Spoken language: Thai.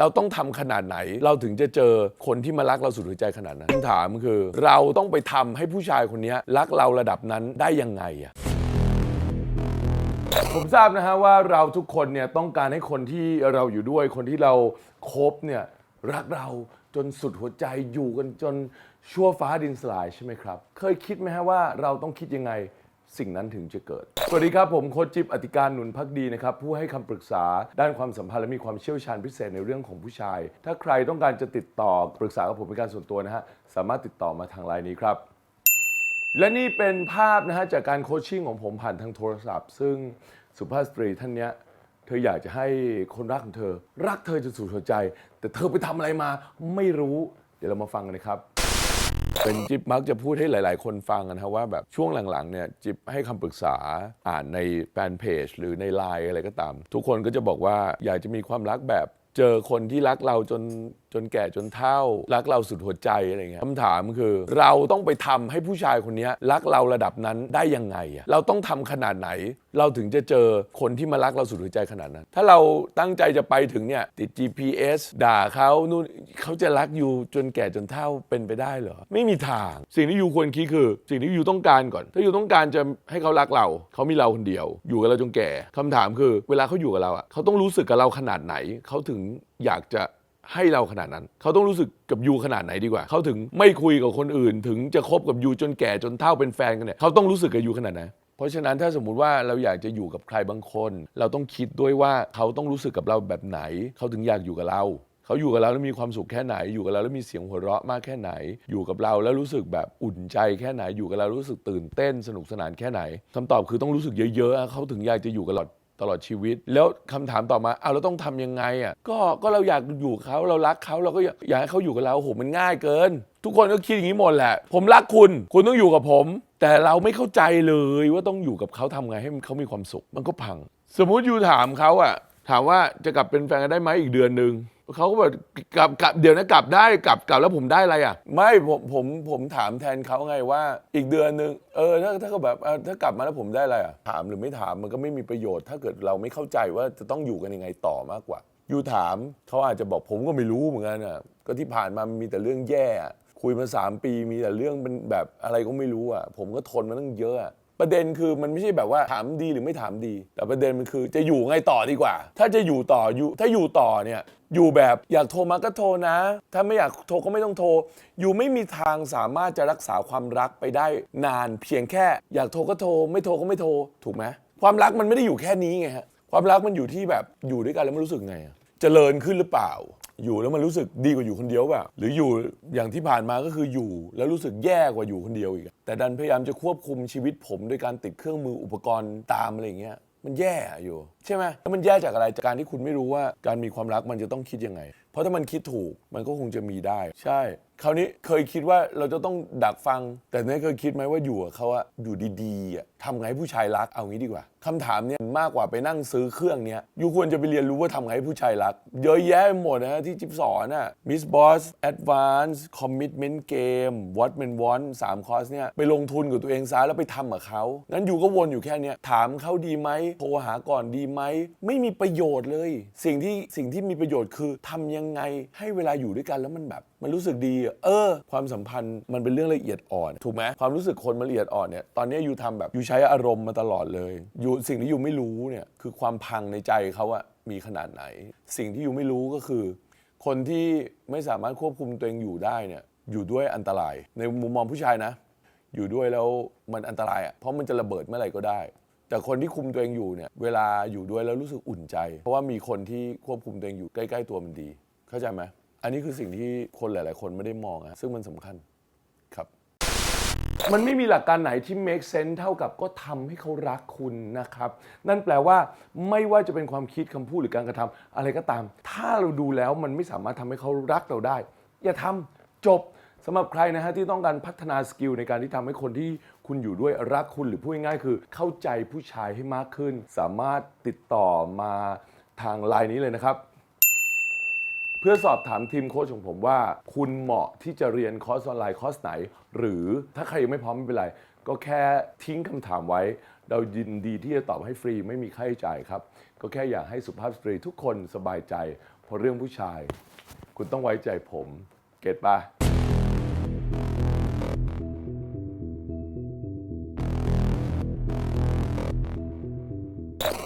เราต้องทำขนาดไหน เราถึงจะเจอคนที่มารักเราสุดหัวใจขนาดนั้นคำถามคือ เราต้องไปทำให้ผู้ชายคนนี้รักเราระดับนั้นได้ยังไงอะ ผมทราบนะฮะว่าเราทุกคนเนี่ยต้องการให้คนที่เราอยู่ด้วยคนที่เราคบเนี่ยรักเราจนสุดหัวใจอยู่กันจนชั่วฟ้าดินสลายใช่ไหมครับ เคยคิดไหมฮะว่าเราต้องคิดยังไง สิ่งนั้นถึงจะเกิด สวัสดีครับผมโคชจิ๊บอธิการหนุนพักดีนะครับ ผู้ให้คำปรึกษาด้านความสัมพันธ์และมีความเชี่ยวชาญพิเศษในเรื่องของผู้ชาย ถ้าใครต้องการจะติดต่อปรึกษากับผมเป็นการส่วนตัวนะฮะ สามารถติดต่อมาทางไลน์นี้ครับ และนี่เป็นภาพนะฮะจากการโคชชิ่งของผมผ่านทางโทรศัพท์ ซึ่งสุภาพสตรีท่านเนี้ยเธออยากจะให้คนรักของเธอ รักเธอจนสุดหัวใจ แต่เธอไปทำอะไรมาไม่รู้ เดี๋ยวเรามาฟังกันนะครับ เป็นจิ๊บมักจะพูดให้หลาย ๆ คนฟังกันนะว่าแบบช่วงหลัง ๆ เนี่ยจิ๊บให้คำปรึกษาอ่านในแฟนเพจหรือในไลน์อะไรก็ตาม ทุกคนก็จะบอกว่าอยากจะมีความรักแบบ เจอคนที่รักเราจน จนแก่จนเฒ่า รักเราสุดหัวใจอะไรเงี้ยคำถามคือ เราต้องไปทำให้ผู้ชายคนนี้รักเราระดับนั้นได้ยังไงอะเราต้องทำขนาดไหน เราถึงจะเจอคนที่มารักเราสุดหัวใจขนาดนั้น ถ้าเราตั้งใจจะไปถึงเนี่ยติด GPS ด่าเขานู่นเขาจะรักอยู่จนแก่จนเฒ่าเป็นไปได้เหรอไม่มีทาง สิ่งที่อยู่ควรคิดคือ สิ่งที่อยู่ต้องการก่อน ถ้าอยู่ต้องการจะให้เขารักเราเขามีเราคนเดียว อยู่กับเราจนแก่คำถามคือ เวลาเขาอยู่กับเราอะเขาต้องรู้สึกกับเราขนาดไหนเขาถึงอยากจะ ให้เราขนาดนั้น เขาต้องรู้สึกกับยูขนาดไหนดีกว่า เขาถึงไม่คุยกับคนอื่น ถึงจะคบกับยูจนแก่จนเฒ่าเป็นแฟนกันเนี่ยเขาต้องรู้สึกกับยูขนาดไหนเพราะฉะนั้นถ้าสมมุติว่าเราอยากจะอยู่กับใครบางคน เราต้องคิดด้วยว่าเขาต้องรู้สึกกับเราแบบไหน เขาถึงอยากอยู่กับเรา เขาอยู่กับเราแล้วมีความสุขแค่ไหน อยู่กับเราแล้วมีเสียงหัวเราะมากแค่ไหน อยู่กับเราแล้วรู้สึกแบบอุ่นใจแค่ไหน อยู่กับเรารู้สึกตื่นเต้นสนุกสนานแค่ไหนคำตอบคือต้องรู้สึกเยอะๆเขาถึงอยากจะอยู่กับเรา ตลอดชีวิต แล้วคำถามต่อมาเอาเราต้องทำยังไงอะก็ก็เราอยากอยู่เขาเรารักเขาเราก็อยากให้เขาอยู่กับเราโหมันง่ายเกิน ทุกคนก็คิดอย่างนี้หมดแหละ ผมรักคุณ คุณต้องอยู่กับผม แต่เราไม่เข้าใจเลยว่าต้องอยู่กับเขาทำไงให้เขามีความสุข มันก็พัง สมมุติอยู่ถามเขาอะถามว่าจะกลับเป็นแฟนกันได้ไหมอีกเดือนหนึ่ง เขาก็แบบกลับกลับเดี๋ยวนะกลับได้กลับกลับแล้วผมได้อะไรอะ ไม่ผมผมผมถามแทนเขาไงว่า อีกเดือนหนึ่งเออถ้าถ้าเขาแบบเออถ้ากลับมาแล้วผมได้อะไรอะถามหรือไม่ถามมันก็ไม่มีประโยชน์ ถ้าเกิดเราไม่เข้าใจว่าจะต้องอยู่กันยังไงต่อมากกว่า อยู่ถามเขาอาจจะบอกผมก็ไม่รู้เหมือนกันอะก็ที่ผ่านมามีแต่เรื่องแย่คุยมาสามปีมีแต่เรื่องเป็นแบบอะไรก็ไม่รู้อะผมก็ทนมาตั้งเยอะ ประเด็นคือมันไม่ใช่แบบว่าถามดีหรือไม่ถามดี แต่ประเด็นมันคือจะอยู่ไงต่อดีกว่า ถ้าจะอยู่ต่ออยู่ถ้าอยู่ต่อเนี่ยอยู่แบบอยากโทรมาก็โทรนะ ถ้าไม่อยากโทรก็ไม่ต้องโทร อยู่ไม่มีทางสามารถจะรักษาความรักไปได้นาน เพียงแค่อยากโทรก็โทร ไม่โทรก็ไม่โทรถูกไหมความรักมันไม่ได้อยู่แค่นี้ไงฮะความรักมันอยู่ที่แบบอยู่ด้วยกันแล้วมันรู้สึกไงเจริญขึ้นหรือเปล่า อยู่แล้วมันรู้สึกดีกว่าอยู่คนเดียวเปล่าหรืออยู่อย่างที่ผ่านมาก็คืออยู่ แล้วรู้สึกแย่กว่าอยู่คนเดียวอีก แต่ดันพยายามจะควบคุมชีวิตผมโดยการติดเครื่องมืออุปกรณ์ตามอะไรอย่างเงี้ยมันแย่อยู่ใช่ไหมแล้วมันแย่จากอะไรจากการที่คุณไม่รู้ว่าการมีความรักมันจะต้องคิดยังไง เพราะถ้ามันคิดถูกมันก็คงจะมีได้ ใช่คราวนี้เคยคิดว่าเราจะต้องดักฟัง แต่ไม่เคยคิดไหมว่าอยู่กับเขาอะอยู่ดีๆอะทำไงให้ผู้ชายรักเอางี้ดีกว่าคำถามเนี่ยมากกว่าไปนั่งซื้อเครื่องเนี้ยยูควรจะไปเรียนรู้ว่าทำไงให้ผู้ชายรัก เยอะแยะไปหมดนะฮะที่จิ๊บสอนอะ Miss Boss Advance Commitment Game What Men Want สามคอร์สเนี่ยไปลงทุนกับตัวเองซะแล้วไปทำกับเขางั้นอยู่ก็วนอยู่แค่เนี้ยถามเขาดีไหมโทรหาก่อนดีไหมไม่มีประโยชน์เลย สิ่งที่สิ่งที่มีประโยชน์คือทำยังไงให้เวลาอยู่ด้วยกันแล้วมันแบบมันรู้สึกดี เออ ความสัมพันธ์มันเป็นเรื่องละเอียดอ่อน ถูกไหมความรู้สึกคนมันละเอียดอ่อนเนี่ย ตอนนี้อยู่ทำแบบอยู่ใช้อารมณ์มาตลอดเลย อยู่สิ่งที่อยู่ไม่รู้เนี่ย คือความพังในใจเขาอะมีขนาดไหน สิ่งที่อยู่ไม่รู้ก็คือ คนที่ไม่สามารถควบคุมตัวเองอยู่ได้เนี่ย อยู่ด้วยอันตราย ในมุมมองผู้ชายนะ อยู่ด้วยแล้วมันอันตรายอะเพราะมันจะระเบิดเมื่อไหร่ก็ได้แต่คนที่คุมตัวเองอยู่เนี่ยเวลาอยู่ด้วยแล้วรู้สึกอุ่นใจ เพราะว่ามีคนที่ควบคุมตัวเองอยู่ใกล้ ๆ ตัวมันดี เข้าใจไหม อันนี้คือสิ่งที่คนหลาย ๆ คนไม่ได้มองอะซึ่งมันสำคัญครับ มันไม่มีหลักการไหนที่ make sense เท่ากับก็ทำให้เขารักคุณนะครับ นั่นแปลว่าไม่ว่าจะเป็นความคิดคำพูดหรือการกระทำอะไรก็ตาม ถ้าเราดูแล้วมันไม่สามารถทำให้เขารักเราได้ อย่าทำจบสำหรับใครนะฮะที่ต้องการพัฒนาสกิลในการที่ทำให้คนที่คุณอยู่ด้วยรักคุณหรือพูดง่ายๆคือ เข้าใจผู้ชายให้มากขึ้น สามารถติดต่อมาทางไลน์นี้เลยนะครับ พื่อสอบถามทีมโค้ชของผมว่า คุณเหมาะที่จะเรียนคอร์สออนไลน์คอร์สไหน หรือถ้าใครยังไม่พร้อมไม่เป็นไร ก็แค่ทิ้งคำถามไว้ เรายินดีที่จะตอบให้ฟรีไม่มีค่าใช้จ่ายครับ ก็แค่อยากให้สุภาพสตรีทุกคนสบายใจเพราะเรื่องผู้ชาย คุณต้องไว้ใจผม เก็ตปะ